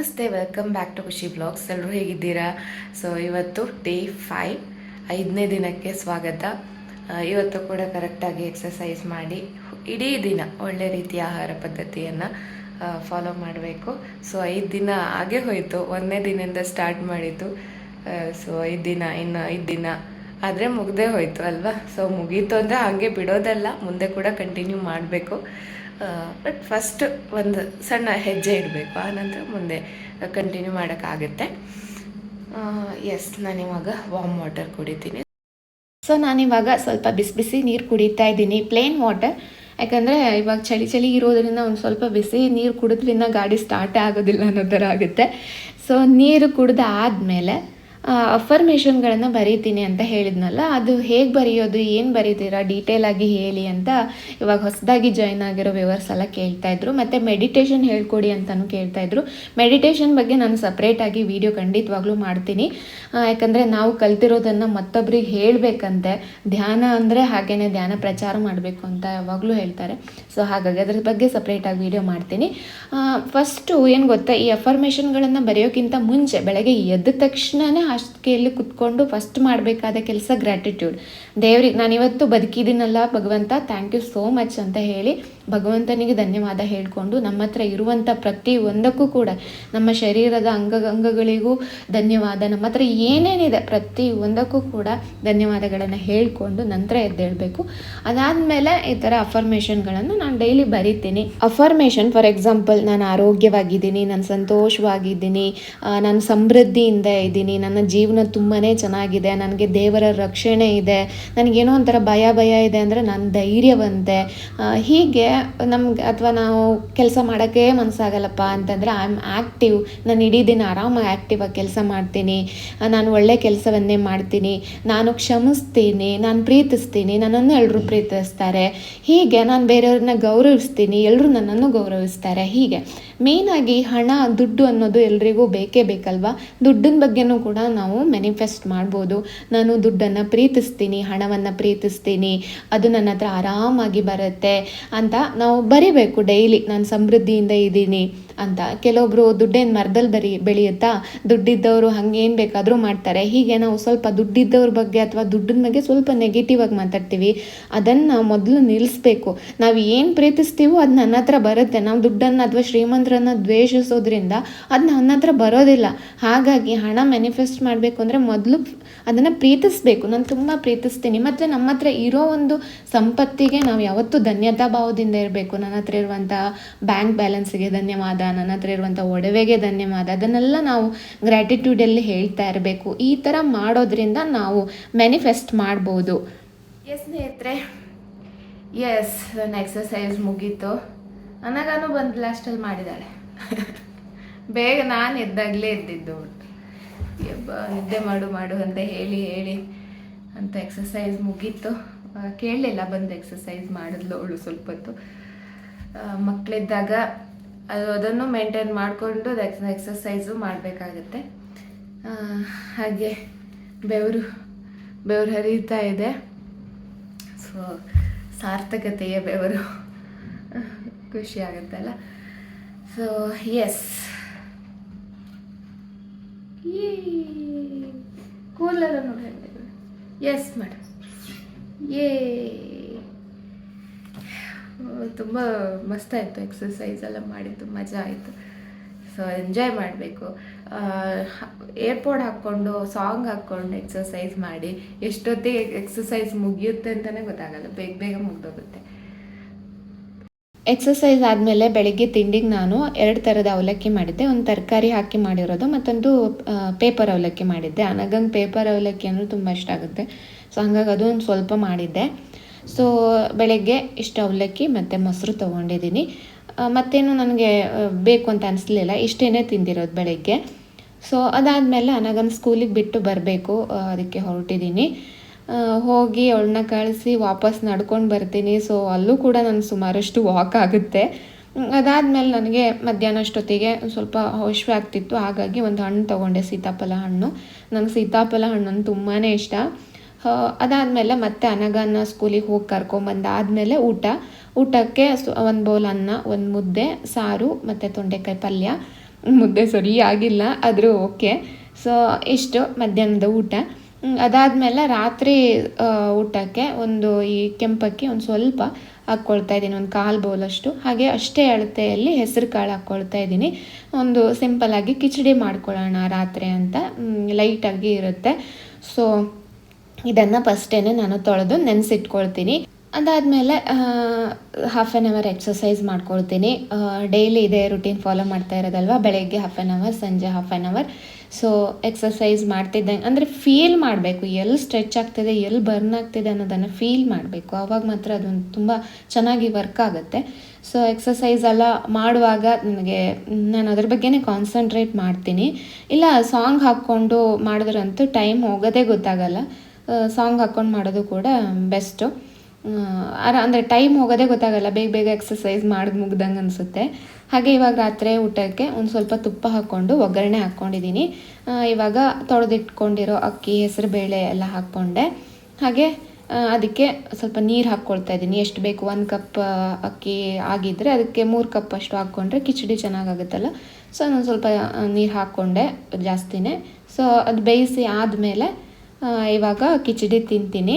ನಮಸ್ತೆ welcome back to Khushi blogs ಎಲ್ಲರೂ ಹೇಗಿದ್ದೀರಾ? ಸೊ ಇವತ್ತು ಡೇ ಫೈವ್ ಐದನೇ ದಿನಕ್ಕೆ ಸ್ವಾಗತ. ಇವತ್ತು ಕೂಡ ಕರೆಕ್ಟಾಗಿ ಎಕ್ಸಸೈಸ್ ಮಾಡಿ ಇಡೀ ದಿನ ಒಳ್ಳೆ ರೀತಿಯ ಆಹಾರ ಪದ್ಧತಿಯನ್ನು ಫಾಲೋ ಮಾಡಬೇಕು. ಸೊ ಐದು ದಿನ ಹಾಗೆ ಹೋಯಿತು. ಒಂದನೇ ದಿನದಿಂದ ಸ್ಟಾರ್ಟ್ ಮಾಡಿದ್ದು. ಸೊ ಐದು ದಿನ, ಇನ್ನು ಐದು ದಿನ ಆದರೆ ಮುಗ್ದೇ ಹೋಯಿತು ಅಲ್ವಾ? ಸೊ ಮುಗೀತು ಅಂದರೆ ಹಾಗೆ ಬಿಡೋದಲ್ಲ. ಮುಂದೆ ಕೂಡ ಕಂಟಿನ್ಯೂ ಮಾಡಬೇಕು. ಬಟ್ ಫಸ್ಟ್ ಒಂದು ಸಣ್ಣ ಹೆಜ್ಜೆ ಇಡಬೇಕು. ಆನಂತರ ಮುಂದೆ ಕಂಟಿನ್ಯೂ ಮಾಡೋಕ್ಕಾಗುತ್ತೆ. ಎಸ್ ನಾನಿವಾಗ ವಾಮ್ ವಾಟರ್ ಕುಡಿತೀನಿ. ಸೊ ನಾನಿವಾಗ ಸ್ವಲ್ಪ ಬಿಸಿ ಬಿಸಿ ನೀರು ಕುಡಿತಾ ಇದ್ದೀನಿ. ಪ್ಲೇನ್ ವಾಟರ್ ಯಾಕಂದರೆ ಇವಾಗ ಚಳಿ ಚಳಿ ಇರೋದರಿಂದ ಒಂದು ಸ್ವಲ್ಪ ಬಿಸಿ ನೀರು ಕುಡಿದ್ರಿಂದ ಗಾಡಿ ಸ್ಟಾರ್ಟೇ ಆಗೋದಿಲ್ಲ ಅನ್ನೋ ಥರ ಆಗುತ್ತೆ. ಸೊ ನೀರು ಕುಡ್ದು ಆದಮೇಲೆ ಅಫರ್ಮೇಷನ್ಗಳನ್ನು ಬರೀತೀನಿ ಅಂತ ಹೇಳಿದ್ನಲ್ಲ, ಅದು ಹೇಗೆ ಬರೆಯೋದು, ಏನು ಬರೀತೀರಾ ಡೀಟೇಲ್ ಆಗಿ ಹೇಳಿ ಅಂತ ಇವಾಗ ಹೊಸದಾಗಿ ಜಾಯ್ನ್ ಆಗಿರೋ ವ್ಯೂವರ್ಸ್ ಎಲ್ಲ ಕೇಳ್ತಾ ಇದ್ರು. ಮತ್ತು ಮೆಡಿಟೇಷನ್ ಹೇಳ್ಕೊಡಿ ಅಂತಲೂ ಕೇಳ್ತಾ ಇದ್ರು. ಮೆಡಿಟೇಷನ್ ಬಗ್ಗೆ ನಾನು ಸಪ್ರೇಟಾಗಿ ವಿಡಿಯೋ ಖಂಡಿತವಾಗ್ಲೂ ಮಾಡ್ತೀನಿ. ಯಾಕಂದರೆ ನಾವು ಕಲ್ತಿರೋದನ್ನು ಮತ್ತೊಬ್ಬರಿಗೆ ಹೇಳಬೇಕಂತೆ. ಧ್ಯಾನ ಅಂದರೆ ಹಾಗೇ ಧ್ಯಾನ ಪ್ರಚಾರ ಮಾಡಬೇಕು ಅಂತ ಯಾವಾಗಲೂ ಹೇಳ್ತಾರೆ. ಸೊ ಹಾಗಾಗಿ ಅದ್ರ ಬಗ್ಗೆ ಸಪ್ರೇಟಾಗಿ ವಿಡಿಯೋ ಮಾಡ್ತೀನಿ. ಫಸ್ಟು ಏನು ಗೊತ್ತಾ, ಈ ಅಫರ್ಮೇಷನ್ಗಳನ್ನು ಬರೆಯೋಕ್ಕಿಂತ ಮುಂಚೆ, ಬೆಳಗ್ಗೆ ಎದ್ದ ತಕ್ಷಣವೇ ಹಾಸಿಗೆಯಲ್ಲಿ ಕುತ್ಕೊಂಡು ಫಸ್ಟ್ ಮಾಡಬೇಕಾದ ಕೆಲಸ ಗ್ರ್ಯಾಟಿಟ್ಯೂಡ್ ದೇವ್ರಿಗೆ ನಾನಿವತ್ತು ಬದುಕಿದ್ದೀನಲ್ಲ ಭಗವಂತ ಥ್ಯಾಂಕ್ ಯು ಸೋ ಮಚ್ ಅಂತ ಹೇಳಿ ಭಗವಂತನಿಗೆ ಧನ್ಯವಾದ ಹೇಳಿಕೊಂಡು ನಮ್ಮ ಹತ್ರ ಇರುವಂಥ ಪ್ರತಿ ಒಂದಕ್ಕೂ ಕೂಡ ನಮ್ಮ ಶರೀರದ ಅಂಗ ಅಂಗಗಳಿಗೂ ಧನ್ಯವಾದ. ನಮ್ಮ ಹತ್ರ ಏನೇನಿದೆ ಪ್ರತಿ ಒಂದಕ್ಕೂ ಕೂಡ ಧನ್ಯವಾದಗಳನ್ನು ಹೇಳಿಕೊಂಡು ನಂತರ ಎದ್ದೇಳಬೇಕು. ಅದಾದಮೇಲೆ ಈ ಥರ ಅಫರ್ಮೇಷನ್ಗಳನ್ನು ನಾನು ಡೈಲಿ ಬರಿತೀನಿ. ಅಫರ್ಮೇಷನ್ ಫಾರ್ ಎಕ್ಸಾಂಪಲ್ ನಾನು ಆರೋಗ್ಯವಾಗಿದ್ದೀನಿ, ನಾನು ಸಂತೋಷವಾಗಿದ್ದೀನಿ ನಾನು ಸಮೃದ್ಧಿಯಿಂದ ಇದ್ದೀನಿ, ನನ್ನ ಜೀವನ ತುಂಬಾ ಚೆನ್ನಾಗಿದೆ, ನನಗೆ ದೇವರ ರಕ್ಷಣೆ ಇದೆ, ನನಗೇನೋ ಒಂಥರ ಭಯ ಭಯ ಇದೆ ಅಂದರೆ ನಾನು ಧೈರ್ಯವಂತೆ ಹೀಗೆ ನಮ್ಗೆ ಅಥವಾ ನಾವು ಕೆಲಸ ಮಾಡೋಕ್ಕೆ ಮನಸ್ಸಾಗಲ್ಲಪ್ಪ ಅಂತಂದರೆ ಐ ಆಮ್ ಆ್ಯಕ್ಟಿವ್ ನಾನು ಇಡೀ ದಿನ ಆರಾಮಾಗಿ ಆ್ಯಕ್ಟಿವ್ ಆಗಿ ಕೆಲಸ ಮಾಡ್ತೀನಿ. ನಾನು ಒಳ್ಳೆ ಕೆಲಸವನ್ನೇ ಮಾಡ್ತೀನಿ. ನಾನು ಕ್ಷಮಿಸ್ತೀನಿ. ನಾನು ಪ್ರೀತಿಸ್ತೀನಿ. ನನ್ನನ್ನು ಎಲ್ಲರೂ ಪ್ರೀತಿಸ್ತಾರೆ. ಹೀಗೆ ನಾನು ಬೇರೆಯವ್ರನ್ನ ಗೌರವಿಸ್ತೀನಿ. ಎಲ್ಲರೂ ನನ್ನನ್ನು ಗೌರವಿಸ್ತಾರೆ. ಹೀಗೆ. ಮೇಯ್ನಾಗಿ ಹಣ, ದುಡ್ಡು ಅನ್ನೋದು ಎಲ್ರಿಗೂ ಬೇಕೇ ಬೇಕಲ್ವಾ? ದುಡ್ಡಿನ ಬಗ್ಗೆನೂ ಕೂಡ ನಾವು ಮ್ಯಾನಿಫೆಸ್ಟ್ ಮಾಡ್ಬೋದು. ನಾನು ದುಡ್ಡನ್ನು ಪ್ರೀತಿಸ್ತೀನಿ, ಹಣವನ್ನು ಪ್ರೀತಿಸ್ತೀನಿ. ಅದು ನನ್ನ ಹತ್ರ ಆರಾಮಾಗಿ ಬರುತ್ತೆ ಅಂತ ನಾವು ಬರಿಬೇಕು ಡೈಲಿ ನಾನು ಸಮೃದ್ಧಿಯಿಂದ ಇದ್ದೀನಿ ಅಂತ. ಕೆಲವೊಬ್ರು ದುಡ್ಡೇನು ಮರದಲ್ಲಿ ಬರಿ, ಬೆಳೆಯುತ್ತಾ, ದುಡ್ಡಿದ್ದವರು ಹಂಗೇನು ಬೇಕಾದರೂ ಮಾಡ್ತಾರೆ. ಹೀಗೆ ನಾವು ಸ್ವಲ್ಪ ದುಡ್ಡಿದ್ದವ್ರ ಬಗ್ಗೆ ಅಥವಾ ದುಡ್ಡಿನ ಬಗ್ಗೆ ಸ್ವಲ್ಪ ನೆಗೆಟಿವ್ ಆಗಿ ಮಾತಾಡ್ತೀವಿ. ಅದನ್ನು ಮೊದಲು ನಿಲ್ಲಿಸ್ಬೇಕು ನಾವು ಏನು ಪ್ರೀತಿಸ್ತೀವೋ ಅದು ನನ್ನ ಹತ್ರ ಬರುತ್ತೆ. ನಾವು ದುಡ್ಡನ್ನು ಅಥವಾ ಶ್ರೀಮಂತರನ್ನು ದ್ವೇಷಿಸೋದ್ರಿಂದ ಅದು ನನ್ನ ಹತ್ರ ಬರೋದಿಲ್ಲ. ಹಾಗಾಗಿ ಹಣ ಮ್ಯಾನಿಫೆಸ್ಟ್ ಮಾಡಬೇಕು ಅಂದರೆ ಮೊದಲು ಅದನ್ನು ಪ್ರೀತಿಸ್ಬೇಕು. ನಾನು ತುಂಬ ಪ್ರೀತಿಸ್ತೀನಿ. ಮತ್ತು ನಮ್ಮ ಹತ್ರ ಇರೋ ಒಂದು ಸಂಪತ್ತಿಗೆ ನಾವು ಯಾವತ್ತೂ ಧನ್ಯತಾ ಭಾವದಿಂದ ಇರಬೇಕು. ನನ್ನ ಹತ್ರ ಇರುವಂಥ ಬ್ಯಾಂಕ್ ಬ್ಯಾಲೆನ್ಸ್ಗೆ ಧನ್ಯವಾದ, ನನ್ನ ಹತ್ರ ಇರುವಂಥ ಒಡವೆಗೆ ಧನ್ಯವಾದ, ಅದನ್ನೆಲ್ಲ ನಾವು ಗ್ರ್ಯಾಟಿಟ್ಯೂಡಲ್ಲಿ ಹೇಳ್ತಾ ಇರಬೇಕು. ಈ ಥರ ಮಾಡೋದ್ರಿಂದ ನಾವು ಮ್ಯಾನಿಫೆಸ್ಟ್ ಮಾಡ್ಬೋದು. ಎಸ್ ಸ್ನೇಹಿತರೆ. ಎಸ್ ನನ್ನ ಎಕ್ಸಸೈಸ್ ಮುಗೀತು. ನನಗಾನು ಬಂದು ಲಾಸ್ಟಲ್ಲಿ ಮಾಡಿದ್ದಾಳೆ. ಬೇಗ ನಾನು ಎದ್ದಾಗಲೇ ಎದ್ದಿದ್ದು. ಅವಳು ಯಬ್ಬ ನಿದ್ದೆ ಮಾಡು ಮಾಡು ಅಂತ ಹೇಳಿ ಹೇಳಿ ಅಂತ ಎಕ್ಸಸೈಸ್ ಮುಗೀತು. ಕೇಳಲಿಲ್ಲ, ಬಂದು ಎಕ್ಸಸೈಸ್ ಮಾಡಿದ್ಲು ಅವಳು ಸ್ವಲ್ಪ ಹೊತ್ತು. ಮಕ್ಕಳಿದ್ದಾಗ ಅದು, ಅದನ್ನು ಮೇಂಟೈನ್ ಮಾಡಿಕೊಂಡು ಅದು ಎಕ್ಸಸೈಸು ಮಾಡಬೇಕಾಗತ್ತೆ. ಹಾಗೆ ಬೆವರು ಬೆವರು ಹರಿತಾ ಇದೆ. ಸೊ ಸಾರ್ಥಕತೆಯ ಬೆವರು. ಖುಷಿ ಆಗುತ್ತಲ್ಲ? ಸೊ ಎಸ್ ಕೂದಲೆಲ್ಲ ನೋಡಿ ಎಸ್ ಮೇಡಮ್ ಏ ತುಂಬ ಮಸ್ತಾಯಿತು ಎಕ್ಸಸೈಸ್ ಎಲ್ಲ ಮಾಡಿದ್ದು, ಮಜಾ ಆಯಿತು. ಸೊ ಎಂಜಾಯ್ ಮಾಡಬೇಕು. ಏರ್ಪೋರ್ಟ್ ಹಾಕ್ಕೊಂಡು ಸಾಂಗ್ ಹಾಕ್ಕೊಂಡು ಎಕ್ಸಸೈಸ್ ಮಾಡಿ, ಎಷ್ಟೊತ್ತಿಗೆ ಎಕ್ಸಸೈಸ್ ಮುಗಿಯುತ್ತೆ ಅಂತಲೇ ಗೊತ್ತಾಗಲ್ಲ, ಬೇಗ ಬೇಗ ಮುಗ್ದೋಗುತ್ತೆ. ಎಕ್ಸಸೈಸ್ ಆದಮೇಲೆ ಬೆಳಿಗ್ಗೆ ತಿಂಡಿಗೆ ನಾನು ಎರಡು ಥರದ ಅವಲಕ್ಕಿ ಮಾಡಿದ್ದೆ. ಒಂದು ತರಕಾರಿ ಹಾಕಿ ಮಾಡಿರೋದು, ಮತ್ತೊಂದು ಪೇಪರ್ ಅವಲಕ್ಕಿ ಮಾಡಿದ್ದೆ. ನನಗಂಗೆ ಪೇಪರ್ ಅವಲಕ್ಕಿ ಅಂದರೆ ತುಂಬ ಇಷ್ಟ ಆಗುತ್ತೆ. ಸೊ ಹಂಗಾಗಿ ಅದು ಒಂದು ಸ್ವಲ್ಪ ಮಾಡಿದ್ದೆ. ಸೊ ಬೆಳಗ್ಗೆ ಇಷ್ಟು ಅವಲಕ್ಕಿ ಮತ್ತು ಮೊಸರು ತೊಗೊಂಡಿದ್ದೀನಿ. ಮತ್ತೇನು ನನಗೆ ಬೇಕು ಅಂತ ಅನಿಸ್ಲಿಲ್ಲ. ಇಷ್ಟೇ ತಿಂದಿರೋದು ಬೆಳಗ್ಗೆ. ಸೊ ಅದಾದಮೇಲೆ ನನಗನ್ನು ಸ್ಕೂಲಿಗೆ ಬಿಟ್ಟು ಬರಬೇಕು. ಅದಕ್ಕೆ ಹೊರಟಿದ್ದೀನಿ. ಹೋಗಿ ಅವಳನ್ನ ಕಳಿಸಿ ವಾಪಸ್ ನಡ್ಕೊಂಡು ಬರ್ತೀನಿ. ಸೊ ಅಲ್ಲೂ ಕೂಡ ನಾನು ಸುಮಾರಷ್ಟು ವಾಕ್ ಆಗುತ್ತೆ. ಅದಾದಮೇಲೆ ನನಗೆ ಮಧ್ಯಾಹ್ನ ಅಷ್ಟೊತ್ತಿಗೆ ಸ್ವಲ್ಪ ಹೌಶ್ವೆ ಆಗ್ತಿತ್ತು. ಹಾಗಾಗಿ ಒಂದು ಹಣ್ಣು ತೊಗೊಂಡೆ, ಸೀತಾಫಲ ಹಣ್ಣು. ನನಗೆ ಸೀತಾಫಲ ಹಣ್ಣು ತುಂಬಾ ಇಷ್ಟ. ಅದಾದಮೇಲೆ ಮತ್ತೆ ಅನಗನ್ನ ಸ್ಕೂಲಿಗೆ ಹೋಗಿ ಕರ್ಕೊಂಬಂದಾದಮೇಲೆ ಊಟ. ಊಟಕ್ಕೆ ಒಂದು ಬೌಲ್ ಅನ್ನ, ಒಂದು ಮುದ್ದೆ, ಸಾರು, ಮತ್ತು ತೊಂಡೆಕಾಯಿ ಪಲ್ಯ. ಮುದ್ದೆ ಸರಿ ಆಗಿಲ್ಲ ಆದರೂ ಓಕೆ. ಸೊ ಇಷ್ಟು ಮಧ್ಯಾಹ್ನದ ಊಟ. ಅದಾದಮೇಲೆ ರಾತ್ರಿ ಊಟಕ್ಕೆ ಒಂದು ಈ ಕೆಂಪಕ್ಕಿ ಒಂದು ಸ್ವಲ್ಪ ಹಾಕ್ಕೊಳ್ತಾ ಇದ್ದೀನಿ, ಒಂದು ಕಾಲು ಬೌಲಷ್ಟು ಹಾಗೆ ಅಷ್ಟೇ ಅಳತೆಯಲ್ಲಿ ಹೆಸರು ಕಾಳು ಹಾಕ್ಕೊಳ್ತಾ ಇದ್ದೀನಿ. ಒಂದು ಸಿಂಪಲ್ಲಾಗಿ ಕಿಚಡಿ ಮಾಡ್ಕೊಳ್ಳೋಣ ರಾತ್ರಿ ಅಂತ ಲೈಟಾಗಿ ಇರುತ್ತೆ. ಸೊ ಇದನ್ನು ಫಸ್ಟೇನೆ ನಾನು ತೊಳೆದು ನೆನೆಸಿಟ್ಕೊಳ್ತೀನಿ. ಅದಾದಮೇಲೆ ಹಾಫ್ ಆ್ಯನ್ ಅವರ್ ಎಕ್ಸಸೈಸ್ ಮಾಡ್ಕೊಳ್ತೀನಿ. ಡೈಲಿ ಇದೇ ರುಟೀನ್ ಫಾಲೋ ಮಾಡ್ತಾ ಇರೋದಲ್ವ? ಬೆಳಗ್ಗೆ ಹಾಫ್ ಆ್ಯನ್ ಅವರ್ ಸಂಜೆ half an hour so exercise ಮಾಡ್ತಿದ್ದಂಗೆ, ಅಂದರೆ ಫೀಲ್ ಮಾಡಬೇಕು. ಎಲ್ಲಿ ಸ್ಟ್ರೆಚ್ ಆಗ್ತಿದೆ ಎಲ್ಲಿ ಬರ್ನ್ ಆಗ್ತಿದೆ ಅನ್ನೋದನ್ನು ಫೀಲ್ ಮಾಡಬೇಕು. ಆವಾಗ ಮಾತ್ರ ಅದೊಂದು ತುಂಬ ಚೆನ್ನಾಗಿ ವರ್ಕ್ ಆಗುತ್ತೆ. ಸೊ ಎಕ್ಸಸೈಸ್ ಎಲ್ಲ ಮಾಡುವಾಗ ನನಗೆ ನಾನು ಅದ್ರ ಬಗ್ಗೆನೇ ಕಾನ್ಸಂಟ್ರೇಟ್ ಮಾಡ್ತೀನಿ. ಇಲ್ಲ ಸಾಂಗ್ ಹಾಕ್ಕೊಂಡು ಮಾಡಿದ್ರಂತೂ ಟೈಮ್ ಹೋಗೋದೇ ಗೊತ್ತಾಗಲ್ಲ. ಸಾಂಗ್ ಹಾಕ್ಕೊಂಡು ಮಾಡೋದು ಕೂಡ ಬೆಸ್ಟು ಅಂದರೆ ಟೈಮ್ ಹೋಗೋದೇ ಗೊತ್ತಾಗಲ್ಲ. ಬೇಗ ಬೇಗ ಎಕ್ಸಸೈಸ್ ಮಾಡಿ ಮುಗ್ದಂಗೆ ಅನಿಸುತ್ತೆ. ಹಾಗೆ ಇವಾಗ ರಾತ್ರಿ ಊಟಕ್ಕೆ ಒಂದು ಸ್ವಲ್ಪ ತುಪ್ಪ ಹಾಕ್ಕೊಂಡು ಒಗ್ಗರಣೆ ಹಾಕ್ಕೊಂಡಿದ್ದೀನಿ ಇವಾಗ ತೊಳೆದಿಟ್ಕೊಂಡಿರೋ ಅಕ್ಕಿ, ಹೆಸರು ಬೇಳೆ ಎಲ್ಲ ಹಾಕ್ಕೊಂಡೆ. ಹಾಗೆ ಅದಕ್ಕೆ ಸ್ವಲ್ಪ ನೀರು ಹಾಕ್ಕೊಳ್ತಾ ಇದ್ದೀನಿ ಎಷ್ಟು ಬೇಕು? ಒಂದು ಕಪ್ ಅಕ್ಕಿ ಆಗಿದ್ದರೆ ಅದಕ್ಕೆ ಮೂರು ಕಪ್ ಅಷ್ಟು ಹಾಕ್ಕೊಂಡ್ರೆ ಕಿಚಡಿ ಚೆನ್ನಾಗಾಗುತ್ತಲ್ಲ? ಸೊ, ನಾನು ಸ್ವಲ್ಪ ನೀರು ಹಾಕ್ಕೊಂಡೆ ಜಾಸ್ತಿನೇ. ಸೊ, ಅದು ಬೇಯಿಸಿ ಆದಮೇಲೆ ಇವಾಗ ಕಿಚಡಿ ತಿಂತೀನಿ.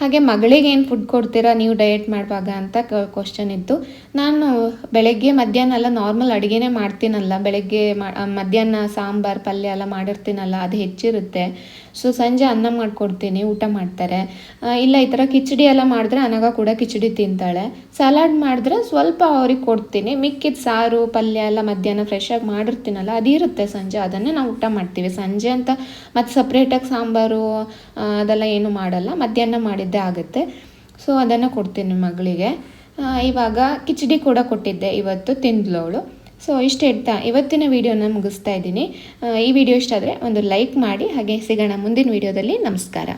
ಹಾಗೆ ಮಗಳಿಗೆ ಏನು ಫುಡ್ ಕೊಡ್ತೀರಾ, ನೀವು ಡಯಟ್ ಮಾಡುವಾಗ ಅಂತ ಕ್ವಶನ್ ಇತ್ತು. ನಾನು ಬೆಳಗ್ಗೆ ಮಧ್ಯಾಹ್ನ ಎಲ್ಲ ನಾರ್ಮಲ್ ಅಡುಗೆನೇ ಮಾಡ್ತೀನಲ್ಲ, ಬೆಳಗ್ಗೆ ಮಧ್ಯಾಹ್ನ ಸಾಂಬಾರು, ಪಲ್ಯ ಎಲ್ಲ ಮಾಡಿರ್ತೀನಲ್ಲ, ಅದು ಹೆಚ್ಚಿರುತ್ತೆ. ಸೊ ಸಂಜೆ ಅನ್ನ ಮಾಡ್ಕೊಡ್ತೀನಿ, ಊಟ ಮಾಡ್ತಾರೆ. ಇಲ್ಲ ಈ ಥರ ಕಿಚಡಿ ಎಲ್ಲ ಮಾಡಿದ್ರೆ ಅನಗ ಕೂಡ ಕಿಚಡಿ ತಿಂತಾಳೆ. ಸಲಾಡ್ ಮಾಡಿದ್ರೆ ಸ್ವಲ್ಪ ಅವ್ರಿಗೆ ಕೊಡ್ತೀನಿ. ಮಿಕ್ಕಿದ ಸಾರು, ಪಲ್ಯ ಎಲ್ಲ ಮಧ್ಯಾಹ್ನ ಫ್ರೆಶ್ ಆಗಿ ಮಾಡಿರ್ತೀನಲ್ಲ ಅದಿರುತ್ತೆ ಸಂಜೆ, ಅದನ್ನೇ ನಾವು ಊಟ ಮಾಡ್ತೀವಿ. ಸಂಜೆ ಅಂತ ಮತ್ತು ಸಪ್ರೇಟಾಗಿ ಸಾಂಬಾರು ಅದೆಲ್ಲ ಏನು ಮಾಡಲ್ಲ. ಮಧ್ಯಾಹ್ನ ಮಾಡಿದ್ದೇ ಆಗುತ್ತೆ. ಸೊ ಅದನ್ನು ಕೊಡ್ತೀನಿ ಮಗಳಿಗೆ. ಇವಾಗ ಕಿಚಡಿ ಕೂಡ ಕೊಟ್ಟಿದ್ದೆ ಇವತ್ತು ತಿಂದ್ಲು ಅವಳು ಸೊ ಇಷ್ಟು ಹೇಳ್ತಾ ಇವತ್ತಿನ ವಿಡಿಯೋನ ಮುಗಿಸ್ತಾ ಇದ್ದೀನಿ. ಈ ವಿಡಿಯೋ ಇಷ್ಟ ಆದರೆ ಒಂದು ಲೈಕ್ ಮಾಡಿ, ಹಾಗೆ ಸಿಗೋಣ ಮುಂದಿನ ವಿಡಿಯೋದಲ್ಲಿ. ನಮಸ್ಕಾರ.